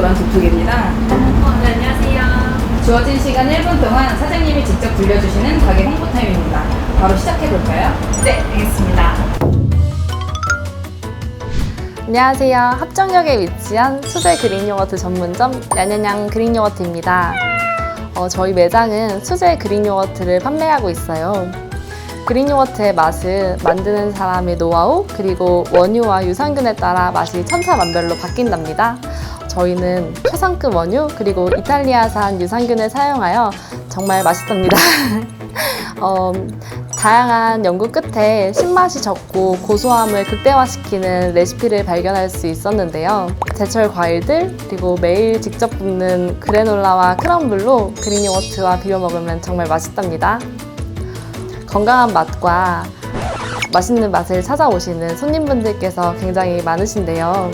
모셨습니다. 어, 네, 안녕하세요. 주어진 시간 1분 동안 사장님이 직접 들려주시는 가게 홍보 타임입니다. 바로 시작해 볼까요? 네, 알겠습니다. 안녕하세요. 합정역에 위치한 수제 그릭 요거트 전문점 냐냐냥 그릭 요거트입니다. 어, 저희 매장은 수제 그릭 요거트를 판매하고 있어요. 그릭 요거트의 맛은 만드는 사람의 노하우 그리고 원유와 유산균에 따라 맛이 천차만별로 바뀐답니다. 저희는 최상급 원유 그리고 이탈리아산 유산균을 사용하여 정말 맛있답니다. 어, 다양한 연구 끝에 신맛이 적고 고소함을 극대화시키는 레시피를 발견할 수 있었는데요. 제철 과일들 그리고 매일 직접 굽는 그래놀라와 크럼블로 그린 요거트와 비벼 먹으면 정말 맛있답니다. 건강한 맛과 맛있는 맛을 찾아오시는 손님분들께서 굉장히 많으신데요.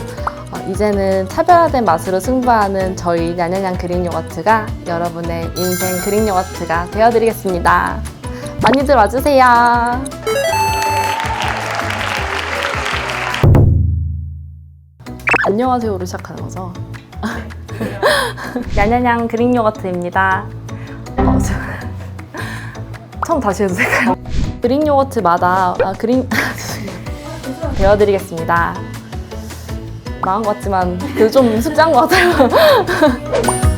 어, 이제는 차별화된 맛으로 승부하는 저희 냐냐냥 그린 요거트가 여러분의 인생 그린 요거트가 되어드리겠습니다. 많이들 와주세요. 안녕하세요로 시작하는 거죠? 냐냐냥 그린 요거트입니다. 어, 저... 처음 다시 해도 될까요? 그린 요거트마다 아, 그린 배워드리겠습니다. 망한 것 같지만 그래도 좀 숙제한 것 같아요.